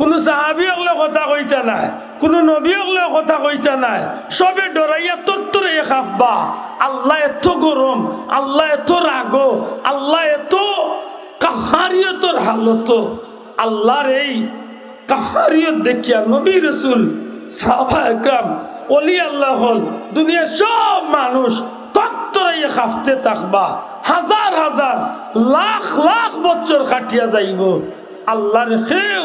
কোনো সাহাবি হলে কথা কইতা নাই, কোনো নবী হলে কথা কইতা নাই। সবে ডরাইয়া তত্তরে খাববা, আল্লাহ এত গরম, আল্লাহ এত রাগ, আল্লাহ এত কাহারিয়তর হালত। আল্লাহর এই কাহারিয়ত দেখিয়া নবী রসুল, সাহাবা একরাম, অলি আল্লাহ হল, দুনিয়ার সব মানুষ তত্তরাইয়া খাফতে থাকবা। হাজার হাজার লাখ লাখ বছর কাটিয়া যাইব। আল্লাহর খেউ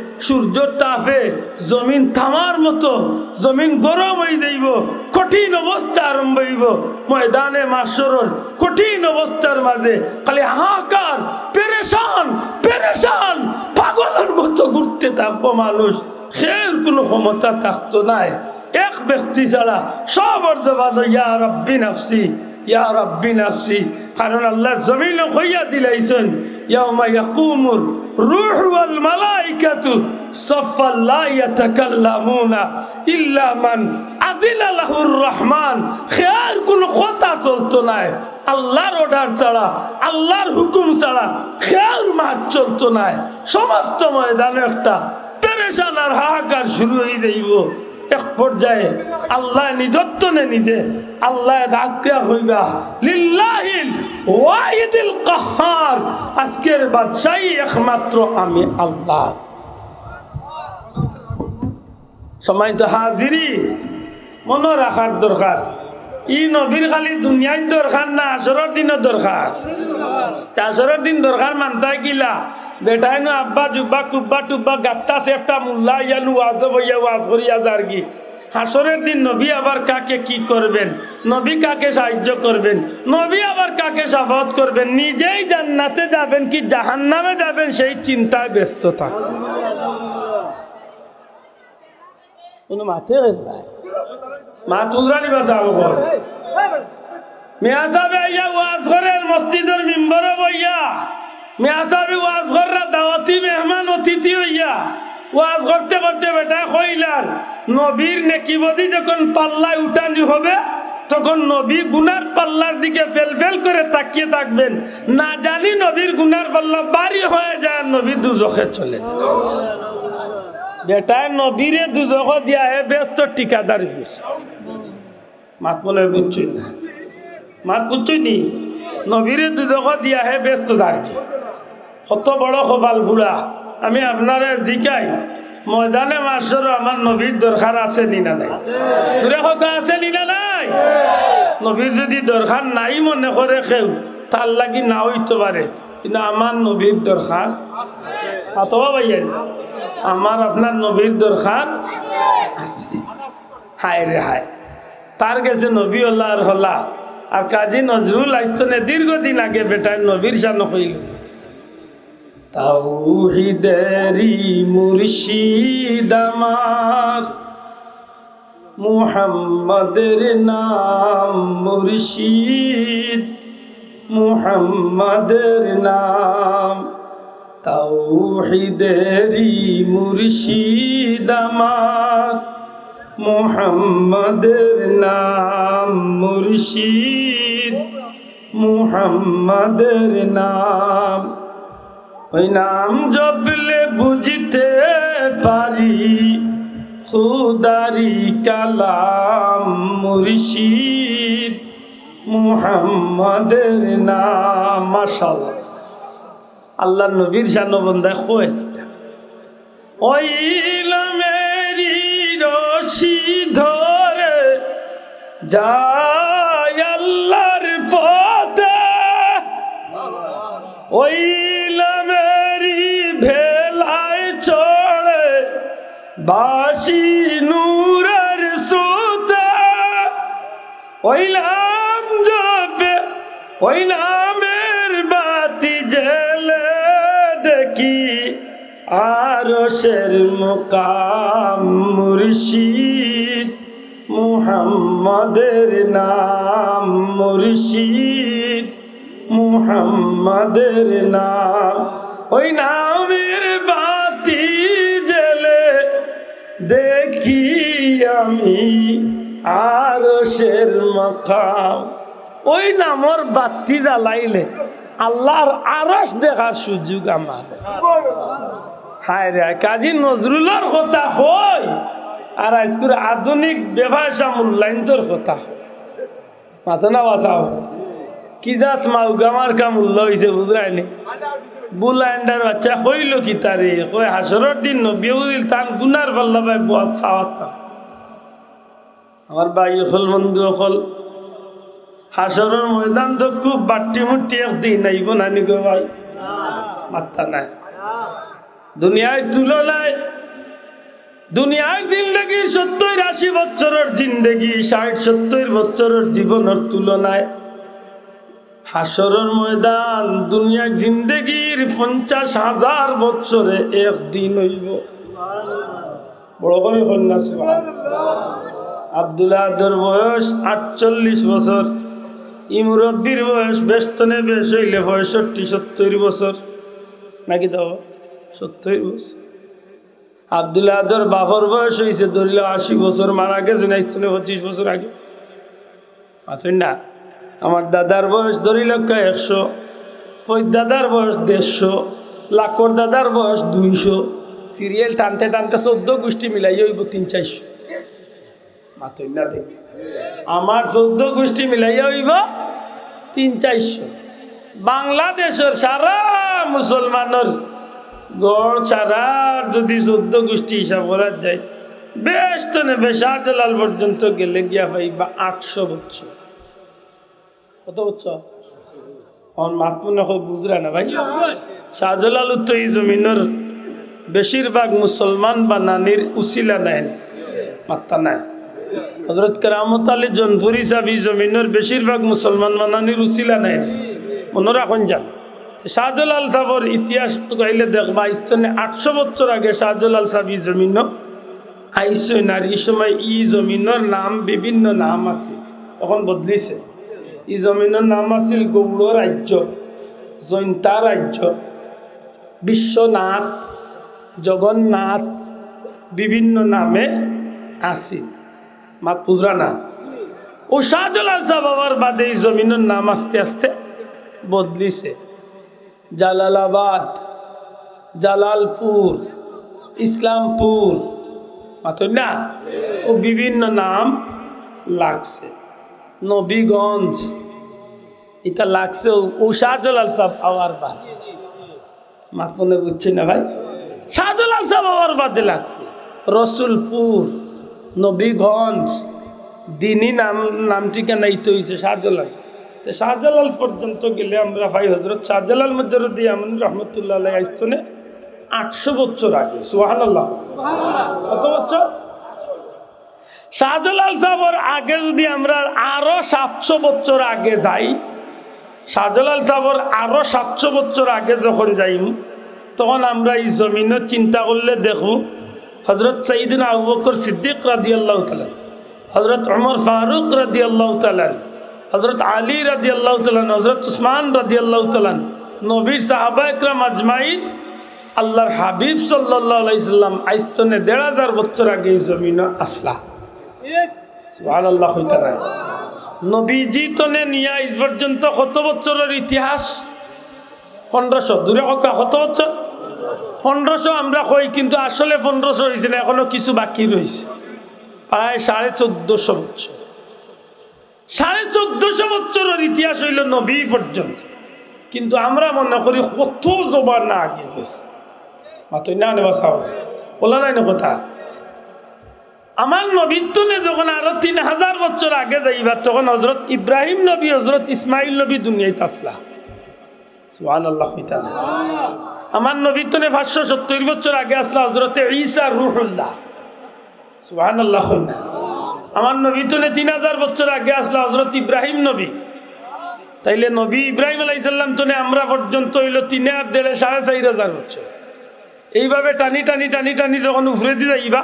সূর্য তাপে জমিন থামার মতো, জমিন গরম হয়ে যাইব, কঠিন অবস্থা আরম্ভ হইব। ময়দানে মাসরর কঠিন অবস্থার মাঝে, খালি হাহাকার, পেরেশান পেরেশান, পাগলের মতো ঘুরতে থাকব মানুষ। সের কোনো ক্ষমতা থাকতো নাই। এক ব্যক্তি ছাড়া সবর জবান ইয়া রব্বি নাফসি, ইয়া কারণ আল্লাহ জমিন হইয়া দিলাইছেন আদিলা কোনো কথা চলতো নাই, আল্লাহর অর্ডার ছাড়া, আল্লাহর হুকুম ছাড়া, খেয়ার মাঠ চলতো নাই। সমস্ত ময়দানে একটা হাহাকার শুরু হয়ে যাইব। এক পর্যায়ে আল্লাহ নিজত্ব নে নিজে আল্লাহ ডাকিয়া হইবা লিল্লাহিল ওয়াহিদুল কাহার আজকের বাদশাহী একমাত্র আমি আল্লাহ। সময় তো হাজিরি মনে রাখার দরকার। ই নবীর খালি দুনিয়ায় দরকার না আসরের দিনও দরকার আসরের দিন দরকার মানতাই কিলা বেটাই নো আব্বা জুব্বা কুব্বা টুব্বা গাত্তা সেফটা মুল্লা ইয়ালু ওয়াজ বইয়া ওয়াজ করিয়া যার কি হাসরের দিন নবী আবার কাকে কি করবেন? নবী কাকে সাহায্য করবেন? নবী আবার কাকে সাফত করবেন? নিজেই জান্নাতে যাবেন কি জাহান্নামে যাবেন সেই চিন্তায় ব্যস্ত থাকবেন কোনো মাথে মা তুলরানি বাসা আবহাওয়া মিয়া সাহেব আইয়া ওয়াজ করেন মসজিদের মিম্বরে বইয়া মিয়া সাহেব ওয়াজ কররা দাওয়াতি মেহমান অতিথি হইয়া, ওয়াজ করতে করতে বেটা কইলার, নবীর নেকিবদি যখন পাল্লায় উঠানি হবে, তখন নবী গুনার পাল্লার দিকে ফেল ফেল করে তাকিয়ে থাকবেন। না জানি নবীর গুনার পাল্লা বাড়ি হয়ে যায়, নবী দুজখে চলে যায়। বেটায় নবীরে দুজখ দিয়া হে ব্যস্ত টিকাদার বেশ মাত বলে বুঝছই না। মাত বুঝছই নি? নবীরে দুজখ দিয়া হে ব্যস্ত কি? কত বড় কপাল বুড়া। আমি আপনারে জিকাই, ময়দানে মাসর আমার নবীর দরকার আছে নি না নাই? দূরে হকা আছে নি না নাই? নবীর যদি দরকার নাই মনে করে কেউ, তার লাগি না হইতে পারে। কিন্তু আমার নবীর দরকার। অথবা ভাইয়া আমার আপনার নবীর দরকার আছে। হায় রে হায়। তার গেছে নবী হল্লা হল্লা। আর কাজী নজরুল আইস্তনে দীর্ঘদিন আগে বেটার নবীর সামনে হইল। তাওহিদেরি মুর্শিদ আমার। মুহাম্মাদের নাম মুর্শিদ। মুহাম্মাদের নাম। তাওহিদেরি মুর্শিদ আমার। মুহাম্মাদের নাম মুর্শিদ। মুহাম্মাদের নাম। ওই নাম জপলে বুঝতে পারি। খুদারি কালাম মুর্শিদ। মুহাম্মাদের নাম, মাশাআল্লাহ। আল্লাহ নবীর বন্দায় কয়ে ওই মেরি রশি ধরে যায় আল্লাহর পথে। ওই মেরি ভেলায় চড়ে বাসি নূরের সুতে। ওই নাম জপে ওই নামের বাতি জেলে দেখি আরশের মুকাম মুর্শিদ, মুহাম্মাদের নাম মুর্শিদ, মুহাম্মাদের নাম। ওই নামের বাতি জেলে দেখি আমি আর শের মকাম ওই নামর বাতি জ্বালাইলে আল্লাহর আরস দেখার সুযোগ আমার। হায় রে, কাজী নজরুলের কথা হয় আর আজকের আধুনিক ব্যবসা মূল্যায়ন্তর কথা হয় মাথা না বাসাও কি জাত মাউগামার কাম মূল্য হয়েছে বুঝরাইনি বুলাইন্ডার বাচ্চা কইল কি তারে? কই হাসরের দিন নবী তান গুনার পাল্লা ভাই বহুত সাওয়াত আমার ভাই হল, বন্ধু হল হাসরের ময়দান তো খুব বাট্টি মুট্টি একদিন আইব নানি গো ভাই? মাত্তা নাই। দুনিয়ায় তুলনায় দুনিয়ার জিন্দগি সত্তর আশি বছরের জিন্দগি, ষাট সত্তর বছরের জীবনের তুলনায় হাসরের ময়দান দুনিয়ার জিন্দগির পঞ্চাশ হাজার বছরে একদিন হইব। বড় কন্যা আবদুল্লাহর বয়স আটচল্লিশ বছর। ইমুরব্বির বয়স বেষ্টনে বেশ হইলে পঁয়ষট্টি সত্তর বছর। নাকি তো? সত্তর বছর। আবদুল্লাহ আদর বয়স হয়েছে ধরিল আশি বছর, মারা গেছে না স্তনে পঁচিশ বছর আগে। আছেন না? আমার দাদার বয়স ধরিল একশো। ফৈদ দাদার বয়স দেড়শো, লাকর দাদার বয়স দুইশো। সিরিয়াল টানতে টানতে চোদ্দ গোষ্ঠী মিলাই হইব তিন চারশো। মাথই না দেখি। আমার চোদ্দ গোষ্ঠী মিলাই হইব তিন চারশো। বাংলাদেশের সারা মুসলমানের গড় ছাড়ার যদি চোদ্দ গোষ্ঠী হিসাব করা যায় বেশ তো নেবে শাহজালাল পর্যন্ত গেলে গিয়া পাইবা আটশো বছর। কত বছর? আমার বুঝরা না ভাই। শাহজালাল এই জমিনের বেশিরভাগ মুসলমান বা নানির উচিলা নেন মাত্তা নাই। হজরত কেরামত আলী জনপুরি সাবি জমিনের বেশিরভাগ মুসলমান বা নানির উসিলা নেন মনে রাখুন যান। শাহজালাল সাহর ইতিহাস গাইলে দেখবা ইস্তনে আটশো বছর আগে শাহজালাল সাবি জমিন আইসই নারী সময় ই জমিনের নাম বিভিন্ন নাম আছে তখন বদলিছে। ই জমিনের নাম আছিল গৌড় রাজ্য, জৈন্তা রাজ্য, বিশ্বনাথ, জগন্নাথ, বিভিন্ন নামে আছিল মাত পুজরা না। ও শাহজালাল সাহ বাবার বাদে এই জমিনের নাম আস্তে আস্তে বদলিছে। জালালাবাদ, জালালপুর, ইসলামপুর মাত্র না? ও বিভিন্ন নাম লাগছে। নবীগঞ্জ, এটা লাগছে ও শাহজালাল সাহেব আওয়ার বাদ। মাতমনে বুঝছি না ভাই? শাহজালাল সাহেব আওয়ার বাদে লাগছে। রসুলপুর নবীগঞ্জ দিনী নাম নাম ঠিকানা ইতো হয়েছে শাহজালাল তো শাহজালাল পর্যন্ত গেলে আমরা ভাই হজরত শাহজালাল মজরুদ্দি আমন রহমতুল্লাহ আলাই আসতনে আটশো বছর আগে সুহান আল্লাহ কত বছর? শাহজালাল সাহর আগে যদি আমরা আরও সাতশো বছর আগে যাই শাহজালাল সাহর আরও সাতশো বছর আগে যখন যাই তখন আমরা এই জমিনের চিন্তা করলে দেখব হজরত সঈদিন আবু সিদ্দিক রাদি আল্লাহ তালান হজরত উমর ফারুক রাদি আল্লাহ তালান হজরত আলী রাদি আল্লাহ তালান হজরত উসমান রাদি আল্লাহ তালান নবীর সাহাবা একরাম আজমাইন, আল্লাহর হাবিব আলাইসাল্লাম আইস্তনে দেড় হাজার বছর আগে জমিন আসলা। আল্লাহ নবীজি তনে নিয়া ইস পর্যন্ত কত বছরের ইতিহাস? পনেরোশো, দূরে কত বছর? পনেরোশো আমরা কই, কিন্তু আসলে পনেরোশো হয়েছে না, এখনও কিছু বাকি রয়েছে। প্রায় সাড়ে চোদ্দশো বছর। সাড়ে চোদ্দশো বছরের ইতিহাস হইল নবী পর্যন্ত। কিন্তু আমরা মনে করি কত জবার না আগে গেছে মাত্র না নেবা চাও। বলা নাই না কথা। আমার নবীত্বনে যখন আরও তিন হাজার বছর আগে যাইবার তখন হজরত ইব্রাহিম নবী হজরত ইসমাইল নবী দুনিয়ায় আসলা। সুহান আল্লাহ আমার নবীত্বনে পাঁচশো সত্তর বছর আগে আসলা হজরতে ঈসা রুহুল্লাহ। সুহান আল্লাহ আমার নবীত্বনে তিন হাজার বছর আগে আসলা হজরত ইব্রাহিম নবী। তাইলে নবী ইব্রাহিম আলাইসাল্লাম তনে আমরা পর্যন্ত হইল তিন আর দেড়ে সাড়ে চার হাজার বছর। এইভাবে টানি টানি টানি টানি যখন উফরে দিয়ে যাইবা,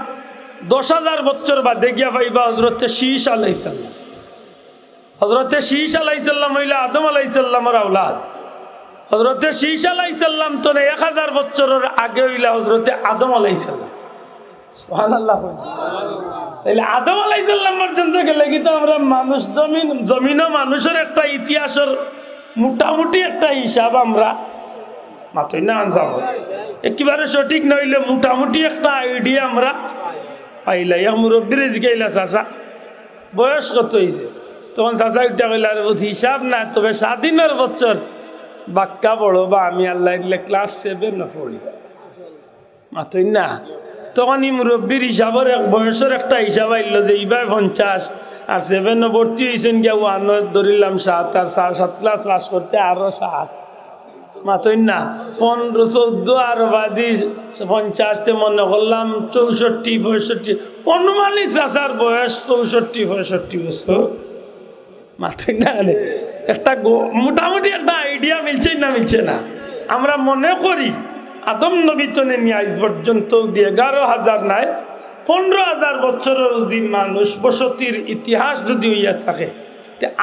দশ হাজার বছর বাদে গিয়া পাইবা হজরত শীষ আলাইসাল্লাম হজরতে শীষ আলাইসাল্লাম হইলে আদম আলাইসাল্লামর আওলাদ। হজরতে শীষ আলাইসাল্লাম তো না এক হাজার বছরের আগে হইলে হজরতে আদম আলাইসাল্লাম সুবহানাল্লাহ। তাইলে আদম আলাইসাল্লাম পর্যন্ত গেলে কিন্তু আমরা মানুষ জমিন জমিনও মানুষের একটা ইতিহাসের মোটামুটি একটা হিসাব আমরা মাতই না আনসাব একেবারে সঠিক নইলে মোটামুটি একটা আইডিয়া আমরা পাইলাই। এক মুরব্বীরে জিগাইলা চাচা। বয়স কত হয়েছে তখন চাচা একটা কইলা, "আরে বুধ হিসাব না, তবে স্বাধীনের বছর বাক্কা বড় বা আমি আল্লাহ দিলে ক্লাস সেভেন না পড়ি। মাতই না তখন ই মুরব্বীর হিসাবের এক বয়সের একটা হিসাব আইল যে, ইবাই পঞ্চাশ, আর সেভেন ভর্তি হয়েছেন গিয়া ওয়ান ধরিলাম সাত, আর সাড়ে সাত ক্লাস পাস করতে আরও সাত। মাতই না পনেরো, চৌদ্দ, আর বাদি পঞ্চাশতে মনে করলাম চৌষট্টি, পঁয়ষট্টি। অনুমানিক চাষার বয়স চৌষট্টি, পঁয়ষট্টি বছর। মাতই না। একটা মোটামুটি একটা আইডিয়া মিলছে না মিলছে না। আমরা মনে করি, আদম নবীতনে নিয়ে পর্যন্ত এগারো হাজার নাই, পনেরো হাজার বছরের যদি মানুষ বসতির ইতিহাস যদি হইয়া থাকে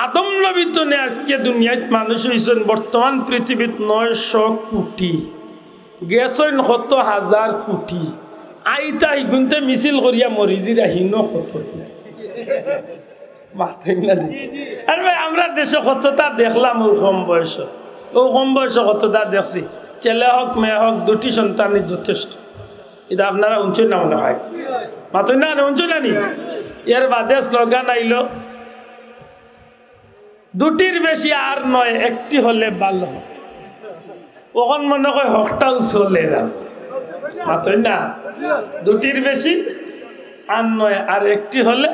আদম নবীতনে আজকে দুনিয়ায় মানুষ হয়েছেন বর্তমান পৃথিবীত নয়শো কোটি, গেছেন কত হাজার কোটি। আইতা ইগুনতে মিছিল করিয়া মরিজিরা হীন কত আমরা দেশে কতটা দেখলাম ও কম বয়স। ও কম বয়সে কতটা দেখছি। ছেলে হোক, মেয়ে হোক, দুটি সন্তানই যথেষ্ট। এটা আপনারা উঞ্চই না মনে হয়? মাথই না উঞ্চই না নি? এর বাদে স্লোগান আইল, দুটির বেশি আর নয়, একটি হলে ভালো ওখন মনে হয় হকটাও চলে না। মাথই না? দুটির বেশি আর নয়, আর একটি হলে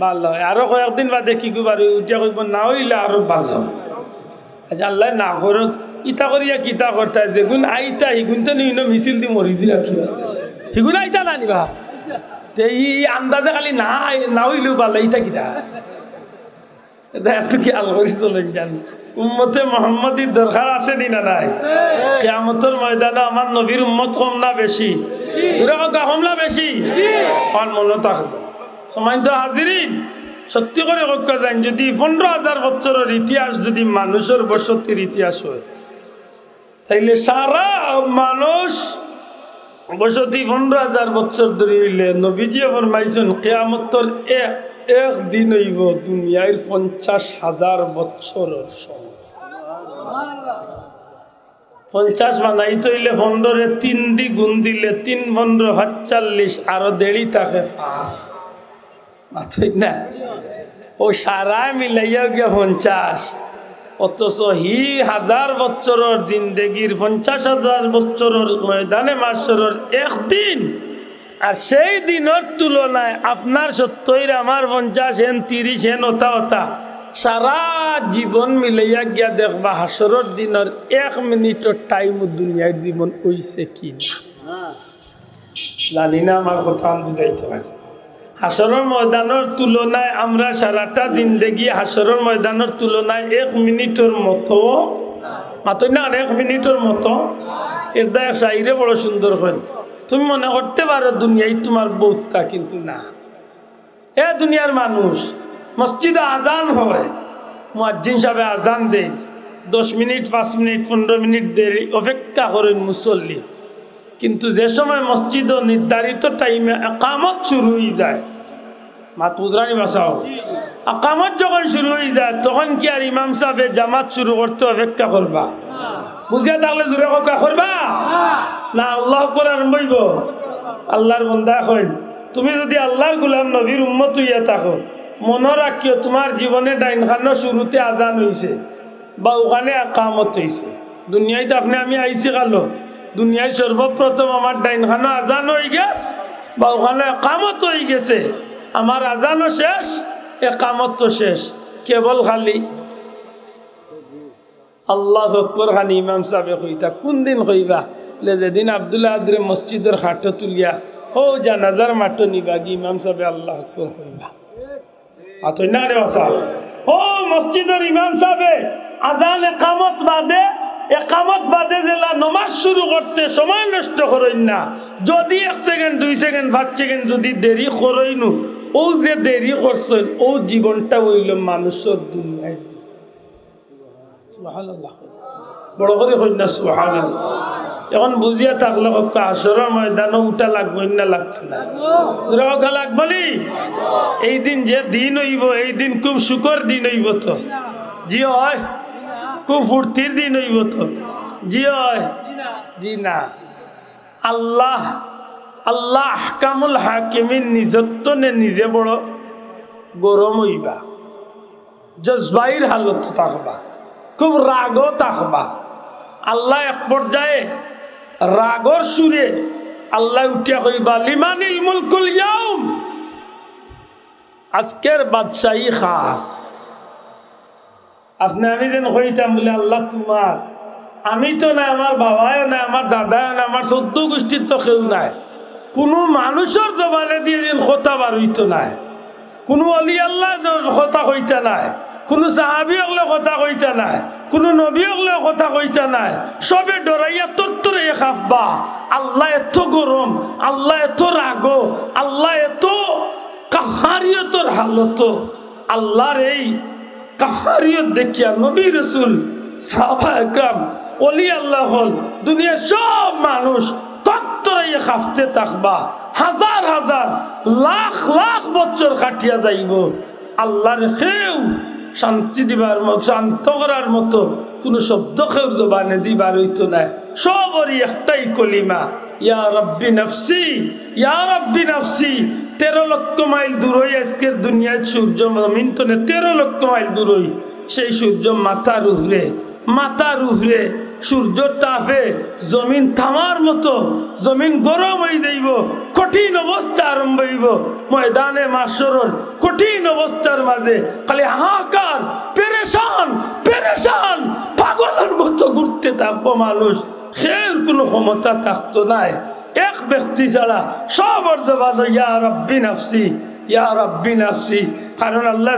ভালো হয়। আরও কয়েকদিন বাদে কি কবার উঠিয়া কইব না হইলে আরও ভালো হয়। আচ্ছা আল্লাহ না করুক ইতা করিয়া কিতা করতা যেগুন আইতা হিগুন তো নিন মিছিল দি মরিজি রাখিবা হিগুন আইতা না নিবা তে ই আন্দাজে খালি না না হইলেও ভালো ইতা কিতা একটু খেয়াল করি চলেন যান উম্মতে মোহাম্মদীর দরকার আছে নি না নাই? কেয়ামতের ময়দানে আমার নবীর উম্মত কম না বেশি এরকম কম না বেশি আমার মনে থাকে সময় তো হাজিরিন, সত্যি করে কক্কা যান যদি পনেরো হাজার বছরের ইতিহাস, যদি মানুষের বসতির ইতিহাস হয়, তাইলে সারা মানুষ বসতি পনেরো হাজার বছর ধরে হইলে নবীজি ফরমাইছেন, কেয়ামতর এক একদিন হইব দুনিয়ার পঞ্চাশ হাজার বছরের সময়। পঞ্চাশ বানাইতে হইলে পনেরোরে তিন দি গুণ দিলে তিন পনেরো, সাতচল্লিশ, আরও দেরি থাকে পাঁচ। মাথই না ও সারা মিলাইয়া গিয়া পঞ্চাশ অথচ হি হাজার বছরের জিন্দগির পঞ্চাশ হাজার বছরের ময়দানে মাসরের একদিন আর সেই দিনের তুলনায় আপনার সত্তর, আমার পঞ্চাশ, হেন তিরিশ, হেন ওতা ওতা। সারা জীবন মিলাইয়া গিয়া দেখবা হাসরের দিনের এক মিনিটের টাইম দুনিয়ার জীবন হইছে কি না। জানি না আমার কথা আমি বুঝাইতে পারছি। হাসরের ময়দানের তুলনায় আমরা সারাটা জিন্দগি হাসরের ময়দানের তুলনায় এক মিনিটের মতো। মাত্র না, এক মিনিটের মতো। এর দা সাইরে বড় সুন্দর হয়। তুমি মনে করতে পারো দুনিয়ায় তোমার বউতা কিন্তু না। এ দুনিয়ার মানুষ, মসজিদে আজান হয়, মুয়াজ্জিন সাহেব আজান দেয়। দশ মিনিট, পাঁচ মিনিট, পনেরো মিনিট দেরি, অপেক্ষা করেন মুসল্লি। কিন্তু যে সময় মসজিদ নির্ধারিত টাইমে একামত শুরু হয়ে যায় মাত উজরানি বাসাও। আকামত যখন শুরু হয়ে যায়, তখন কি আর ইমাম সাহেব জামাত শুরু করতে অপেক্ষা করবা? বুঝিয়া তাহলে জোরে কথা করবা? না আল্লাহ করে আরম্ভ হইব। আল্লাহর বন্ধা হইল। তুমি যদি আল্লাহর গুলাম, নবীর উম্মত হইয়া থাকো, মনে রাখিও তোমার জীবনে ডাইন খানো শুরুতে আজান হয়েছে বা ওখানে আকামত হয়েছে দুনিয়ায় তো আপনি, আমি আইসি কালো। দুনিয়ায় সর্বপ্রথম আমার ডাইন খানো আজান হয়ে গেছে বা ওখানে একামত হয়ে গেছে। আমার আজানও শেষ একামত তো শেষ। কেবল খালি আল্লাহ আকবর খান ইমাম সাহেব কইতা, কোন দিন কইবা লে যেদিন আবদুল্লাহ আদরে মসজিদের খাটো তুলিয়া ও জানাজার মাটো নিবা গি ইমাম সাহেব, আল্লাহ আকবর কইবা আতই না রে বাসা ও মসজিদের ইমাম সাহেব, আজান একামত বাদে একামত বাদে জেলা নমাজ শুরু করতে সময় নষ্ট করেন না। যদি এক সেকেন্ড, দুই সেকেন্ড, পাঁচ সেকেন্ড যদি দেরি করেন ও যে দেরি করছেন ও জীবনটা হইল মানুষের দুনিয়ায়। বড় করে কন্যা সুহান এখন বুঝিয়া থাকলে কক্কা আসরের ময়দানও উঠা লাগবো না লাগতো না। রোগা লাগবো নি? এই দিন যে দিন হইব, এই দিন খুব সুখর দিন হইব তো। জি হয়, খুব ফুর্তির দিন হইব তো। জি হয়, জি না। আল্লাহ আল্লাহ কামুল হাকিমিন নিজত্ব নে নিজে বড় গরম হইবা। জজবাইর হালত থাকবা, খুব রাগও থাকবা। আল্লাহ এক পর্যায়ে রাগর সুরে আল্লাহ উঠিয়া কইবা লিমানিল মুলকুল ইয়াউম? আজকের বাদশাহী খার আপনি, আমি যেন কইতাম, বলে আল্লাহ তোমার, আমি তো না, আমার বাবাও না, আমার দাদাও না, আমার চোদ্দ গোষ্ঠীর তো কেউ নাই। কোনো মানুষের জবানে দিয়ে কথা বার হইতো নাই। কোনো অলি আল্লাহ কথা কইতা নাই। কোনো সাহাবি হলে কথা কইতা নাই। কোনো নবী হলে কথা কইতা নাই। সবে ডরাইয়া তত্তরে খাপবা আল্লাহ এত গরম, আল্লাহ এত রাগ, আল্লাহ এত কাহারিয়তর হালত। আল্লাহর এই কাহারিয়ত দেখিয়া নবী রসুল সাহাবা একরাম অলি আল্লাহ হল, দুনিয়ার সব মানুষ তত্তরাইয়া খাফতে থাকবা। হাজার হাজার লাখ লাখ বছর কাটিয়া যাইব। আল্লাহর কেউ শান্তি দিবার শান্ত করার মতো কোনো শব্দ কেউ জবানে দিবার হইতো না। সবরই একটাই কলিমা, ইয়া রব্বি নফসি, ইয়া রব্বি নফসি, তেরো লক্ষ মাইল দূরই আজকের দুনিয়ায় সূর্য জমিন তো না তেরো লক্ষ মাইল দূরই সেই সূর্য মাথার উপরে মাথার উপরে সূর্যর তাপে জমিন থামার মতো, জমিন গরম হয়ে যাইব, কঠিন অবস্থা আরম্ভ হইব। ময়দানে মাসরর কঠিন অবস্থার মাঝে, খালি হাহাকার, পেরেশান পেরেশান, পাগলের মতো ঘুরতে থাকব মানুষ। সে কোনো ক্ষমতা থাকতো নাই। এক ব্যক্তি ছাড়া রব্বি নাফসি কারণ আল্লাহ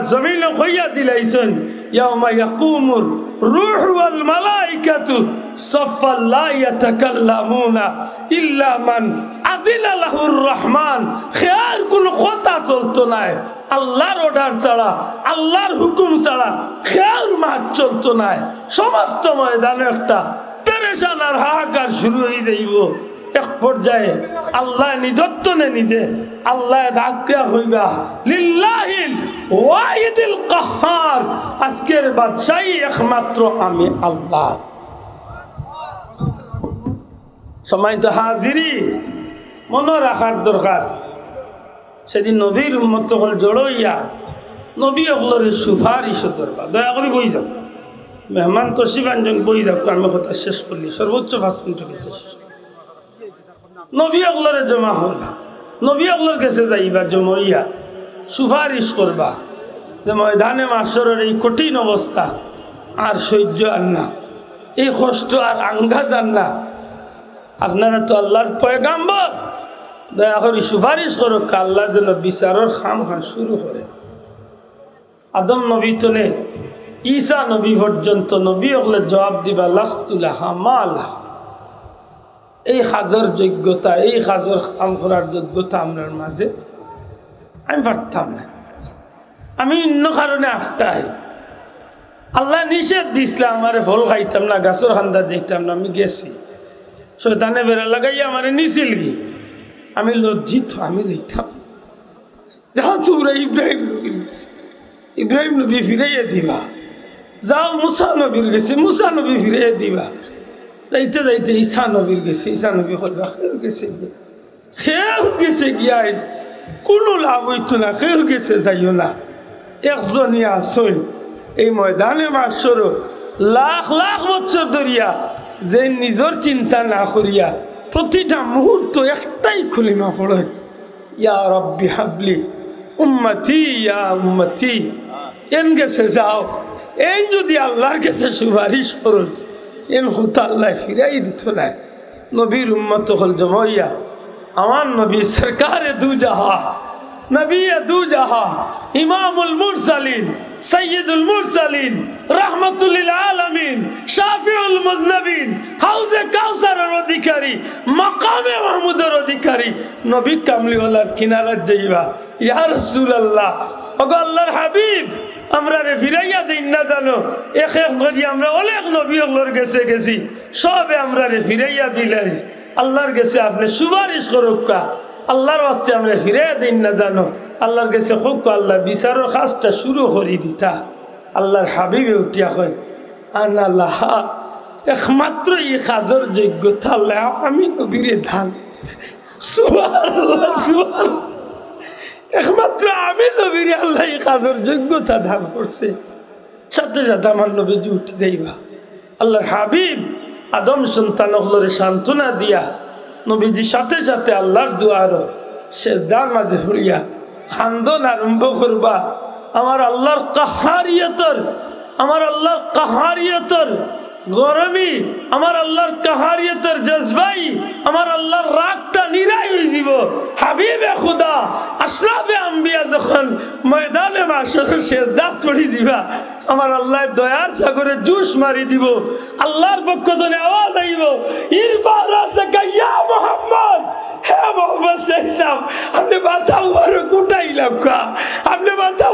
কোনো কথা চলতো নাই, আল্লাহর অর্ডার ছাড়া, আল্লাহর হুকুম ছাড়া, খেয়ার মাঠ চলতো নাই। সমস্ত ময়দানে একটা হাহাকার শুরু হয়ে যাইব। এক পর্যায়ে আল্লাহ নিজত্ব নে নিজে, আল্লাহ ডাকিয়া হইবা, লিল্লাহিল ওয়াহিদিল কাহার আজকের বাদশাহী একমাত্র আমি আল্লাহ। সময় তো হাজিরি, মনে রাখার দরকার। সেদিন নবীর উন্মত হল জড়ইয়া নবী অগলরে সুপারিশ দরকার দয়া করে বই যাও। মেহমান তো শিবাঞ্জন বই যাও আমি কথা শেষ করলি, সর্বোচ্চ পাঁচ মিনিট শেষ নবী জমা হল নবী কাছে যাইবা, জমইয়া সুপারিশ করবা যে ময়দানে মাসরের এই কঠিন অবস্থা আর সহ্য আর না, এই কষ্ট আর আঙ্গা যান না। আপনারা তো আল্লাহর পয়গাম্বর। দয়া করে সুপারিশ করো আল্লাহ যেন বিচারের খাম খান শুরু করে। আদম নবী তনে ঈসা নবী পর্যন্ত নবী হলে জবাব দিবা, লাস্তুলা হামাল। এই সাজর যোগ্যতা, এই সাজর কাম করার যোগ্যতা আপনার মাঝে, আমি পারতাম না। আমি অন্য কারণে আটটাই আল্লাহ নিষেধ দিছিলাম আমারে ফল খাইতাম না, গাছর খান্দা দিতাম না, আমি গেছি। শৈতানে বেড়া লাগাইয়া আমারে নিছিল কি? আমি লজ্জিত, আমি যাইতাম। যাও তোমরা ইব্রাহিম নবীর গেছি ইব্রাহিম নবী ফিরাইয়া দিবা। যাও মুসা নবীর গেছে মুসা নবী ফিরাইয়া দিবা। যাইতে যাইতে ঈশা নবীর গেছে, ঈশা নবী খেউ গেছে খেউ গেছে গিয়া কোনো লাভ হইতো না খেউ গেছে যাইও না। একজনই আসল এই ময়দানে মাসর লাখ লাখ বছর ধরিয়া যে নিজের চিন্তা না করিয়া প্রতিটা মুহূর্ত একটাই খুলিমা পড়ে। ইয়া রব্বি হাবলি, উম্মতি, ইয়া উম্মতি, এন গেছে যাও এই যদি আল্লাহর কাছে সুপারিশ করুন। এন হতো আল্লাহ ফিরাই দিত না। নবীর উম্মত হল জমাইয়া। আমার নবী সরকারে দু জাহা নবী যাইবা। ইয়া আল্লাহর হাবিব আমরা রে ফিরাইয়া দিন না জানো। এক এক করি আমরা অনেক নবী ওগুলোর গেছে গেছি। সবে আমরা রে ফিরাইয়া দিলে আল্লাহর গেছে আপনি সুপারিশ করুক কা। আল্লাহর ওয়াস্তে আমরা ফিরাইয়া দিন না জানো। আল্লাহর গেছে হোক আল্লাহ বিচারের কাজটা শুরু করি দিতা। আল্লাহর হাবিবে উঠিয়া কই আনাল্লাহ একমাত্র এই কাজের যোগ্যতা আল্লাহ আমি নবীরে ধান সুবহানাল্লাহ সুবহানাল্লাহ। একমাত্র আমি নবীর আল্লাহ কাজের যোগ্যতা দান করছে। সাথে সাথে আমার নবীজি উঠে যাইবা। আল্লাহর হাবিব আদম সন্তান হলরে সান্ত্বনা দিয়া নবীজি সাথে সাথে আল্লাহর দুয়ার শেষ দার মাঝে ফুড়িয়া খান্দন আরম্ভ করবা। আমার আল্লাহর কাহারিয়তর, আমার আল্লাহর কাহারিয়তর গরমি আমার আল্লাহর কাহারিয়তের জজবাই, আমার আল্লাহর রাগটা নিরাই হয়ে যাব। হাবিবে খুদা, আশরাফে আম্বিয়া যখন ময়দানে মাসর শেষ দাঁত পড়ি দিবা, আমার আল্লাহ দয়ার সাগরে জুস মারি দিব, আল্লাহর পক্ষ ধরে আওয়াজ আইব ইরফা রাসাকা ইয়া মোহাম্মদ, হে মোহাম্মদ সাইসাম আপনি মাথা উয়ারও কুটাই লাখা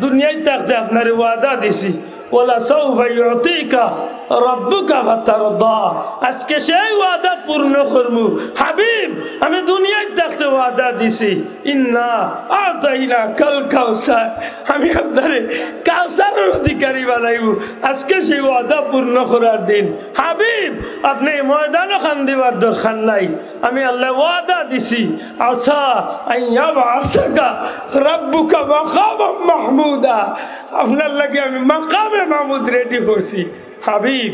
দুনিয়ায় থাকতে আপনার ওয়াদা দিছি ওলা সৌফা ইউতিকা রব্বুকা ফাতারদা আজকে সেই ওয়াদা পূর্ণ করমু হাবিব আমি দুনিয়ায় থাকতে ওয়াদা দিছি ইন্না আতাইনা কাল কাউসার আমি আপনারে কাউসারের অধিকারী বানাইব আজকে সেই ওয়াদা পূর্ণ করার দিন হাবিব আপনি এই ময়দানও খান দিবার দরকার নাই আমি আল্লাহ ওয়াদা দিছি আসা আইয়াবা আসাকা রব্বুকা মাকাম মাহমুদা আপনার লাগে আমি মাকামে মাহমুদ রেডি করছি। হাবিব,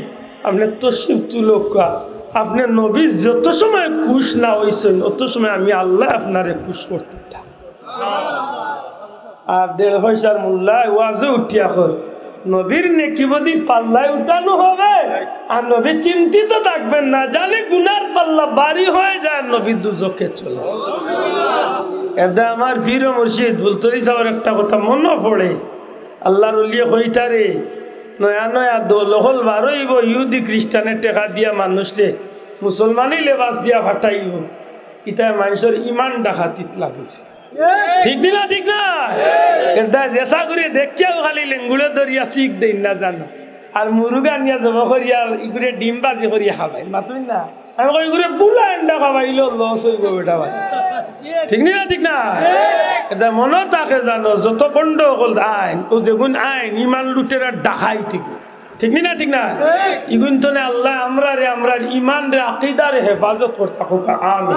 আপনার তসিফ তুলকা আপনার নবী যত সময় খুশ না হয়েছেন অত সময় আমি আল্লাহ আপনারে খুশ করতে আর দেড় পয়সার মূল্যায় ওয়াজে উঠিয়া কর। নবীর নেকিবদি পাল্লায় উঠানো হবে। আর নবী চিন্তিত থাকবেন না, জানে গুনার পাল্লা বাড়ি হয়ে যায়, নবী দুজকে চলে এটা আমার বীর মুর্শিদ বুলতরি সাহেবের একটা কথা মনে পড়ে। আল্লাহর উলিয়ে হইতারে। নয়া নয়া দোলহল বারইব ইহুদি খ্রিস্টানের টেকা দিয়া মানুষে মুসলমানই লেবাস দিয়া ফাটাইব। ইতায় মানুষের ইমান ডাকাতিত লাগিছে। ঠিক না ঠিক না? এটা জেসা করে দেখিয়াও খালি লেঙ্গুলে ধরিয়া শিখ দেই না জানো। আর মুরুগা নিয়ে যাব করিয়া ইগুরে ডিম বাজি করিয়া খাবাই, মাতুই না? আমি কই ইগুরে বুলা আন্ডা খাবাইলো লস হইব বেটা ভাই। ঠিক না ঠিক না? এটা মনে থাকে জানো, যত বন্ধ হল আইন, ও যেগুন আইন, ইমান লুটেরা ডাকাই ঠিক। ঠিক না ঠিক না? ইগুন তো আল্লাহ আমরা রে আমরা ইমান রে আকিদার হেফাজত করতে হোক আমিন।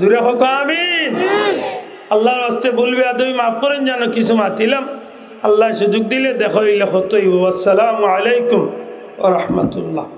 জুড়ে হোক আমিন। আল্লাহর হস্তে বলবে তুমি মাফ করেন জানো, কিছু মাতিলাম। আল্লাহ সুযোগ দিলে দেখো, ইলে হতই। আসসালামু আলাইকুম ও রহমতুল্লাহ।